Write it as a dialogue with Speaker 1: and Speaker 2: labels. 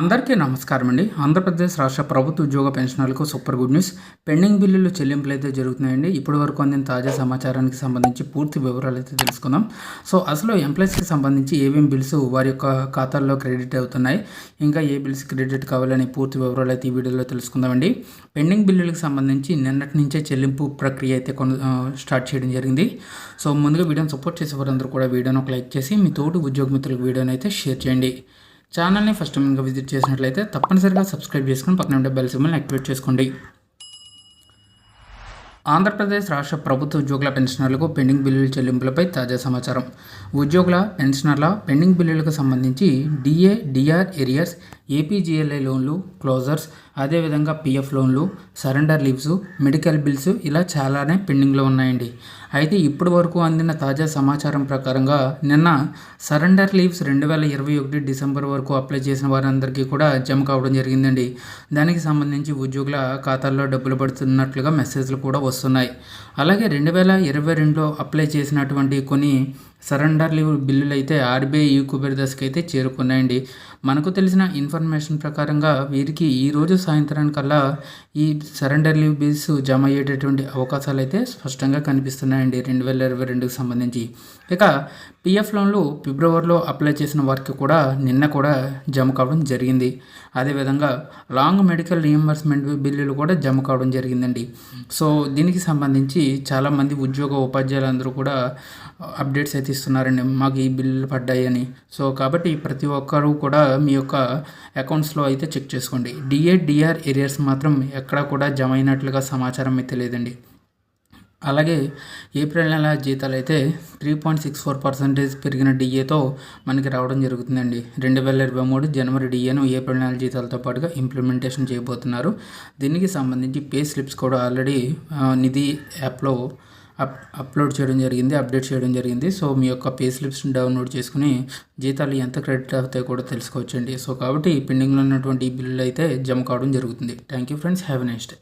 Speaker 1: అందరికీ నమస్కారం అండి. ఆంధ్రప్రదేశ్ రాష్ట్ర ప్రభుత్వ ఉద్యోగ పెన్షనర్లకు సూపర్ గుడ్ న్యూస్. పెండింగ్ బిల్లులు చెల్లింపులు అయితే జరుగుతున్నాయండి. ఇప్పటి వరకు అందిన తాజా సమాచారానికి సంబంధించి పూర్తి వివరాలు అయితే తెలుసుకుందాం. సో అసలు ఎంప్లాయీస్కి సంబంధించి ఏమేమి బిల్స్ వారి యొక్క ఖాతాల్లో క్రెడిట్ అవుతున్నాయి? ఇంకా ఏ బిల్స్ క్రెడిట్ కావాలని పూర్తి వివరాలు అయితే ఈ వీడియోలో తెలుసుకుందామండి. పెండింగ్ బిల్లులకు సంబంధించి నిన్నటి నుంచే చెల్లింపు ప్రక్రియ అయితే కొన స్టార్ట్ చేయడం జరిగింది. సో ముందుగా వీడియోని సపోర్ట్ చేసే వారందరూ కూడా వీడియోని ఒక లైక్ చేసి మీ తోటి ఉద్యోగ మిత్రులకు వీడియోని అయితే షేర్ చేయండి. ఛానల్ని ఫస్ట్ టైం విజిట్ చేసినట్లయితే తప్పనిసరిగా సబ్స్క్రైబ్ చేసుకుని పక్కన ఉండే బెల్ సిమ్మల్ని యాక్టివేట్ చేసుకోండి. ఆంధ్రప్రదేశ్ రాష్ట్ర ప్రభుత్వ ఉద్యోగుల పెన్షనర్లకు పెండింగ్ బిల్లుల చెల్లింపులపై తాజా సమాచారం. ఉద్యోగుల పెన్షనర్ల పెండింగ్ బిల్లులకు సంబంధించి డిఏ డిఆర్ ఏరియర్స్ ఏపీజీఎల్ఐ లోన్లు క్లోజర్స్ అదేవిధంగా పిఎఫ్ లోన్లు సరెండర్ లీవ్స్ మెడికల్ బిల్స్ ఇలా చాలానే పెండింగ్లో ఉన్నాయండి. అయితే ఇప్పటి వరకు అందిన తాజా సమాచారం ప్రకారంగా నిన్న సరెండర్ లీవ్స్ రెండు వేల ఇరవై ఒకటి డిసెంబర్ వరకు అప్లై చేసిన వారందరికీ కూడా జమ కావడం జరిగిందండి. దానికి సంబంధించి ఉద్యోగుల ఖాతాల్లో డబ్బులు పడుతున్నట్లుగా మెసేజ్లు కూడా వస్తున్నాయి. అలాగే రెండు వేల ఇరవై రెండులో అప్లై చేసినటువంటి కొన్ని సరెండర్ లీవ్ బిల్లులు అయితే ఆర్బీఐ ఈ కుబేర్ అయితే చేరుకున్నాయండి. మనకు తెలిసిన ఇన్ఫర్మేషన్ ప్రకారంగా వీరికి ఈరోజు సాయంత్రానికల్లా ఈ సరెండర్ లీవ్ బిల్స్ జమ అయ్యేటటువంటి అవకాశాలు అయితే స్పష్టంగా కనిపిస్తున్నాయండి రెండు వేల ఇరవై రెండుకి సంబంధించి. ఇక పిఎఫ్ లోన్లు ఫిబ్రవరిలో అప్లై చేసిన వారికి కూడా నిన్న కూడా జమ కావడం జరిగింది. అదేవిధంగా లాంగ్ మెడికల్ రియంబర్స్మెంట్ బిల్లులు కూడా జమ కావడం జరిగిందండి. సో దీనికి సంబంధించి చాలామంది ఉద్యోగ ఉపాధ్యాయులందరూ కూడా అప్డేట్స్ అయితే ఇస్తున్నారండి మాకు ఈ బిల్లులు పడ్డాయి అని సో కాబట్టి ప్రతి ఒక్కరూ కూడా మీ యొక్క అకౌంట్స్లో అయితే చెక్ చేసుకోండి. డిఏ డిఆర్ ఏరియాస్ మాత్రం ఎక్కడా కూడా జమ అయినట్లుగా సమాచారం అయితే లేదండి. అలాగే ఏప్రిల్ నెల జీతాలు అయితే three point six four percentage పెరిగిన డిఏతో మనకి రావడం జరుగుతుందండి. రెండు వేల ఇరవై మూడు జనవరి డిఏను ఏప్రిల్ నెల జీతాలతో పాటుగా ఇంప్లిమెంటేషన్ చేయబోతున్నారు. దీనికి సంబంధించి పే స్లిప్స్ కూడా ఆల్రెడీ నిధి యాప్లో అప్ అప్లోడ్ చేయడం జరిగింది అప్డేట్ చేయడం జరిగింది. సో మీ యొక్క పే స్లిప్స్ని డౌన్లోడ్ చేసుకుని జీతాలు ఎంత క్రెడిట్ అవుతాయో కూడా తెలుసుకోవచ్చండి. సో కాబట్టి పెండింగ్లో ఉన్నటువంటి బిల్లులు అయితే జమ కావడం జరుగుతుంది. Thank you friends have next day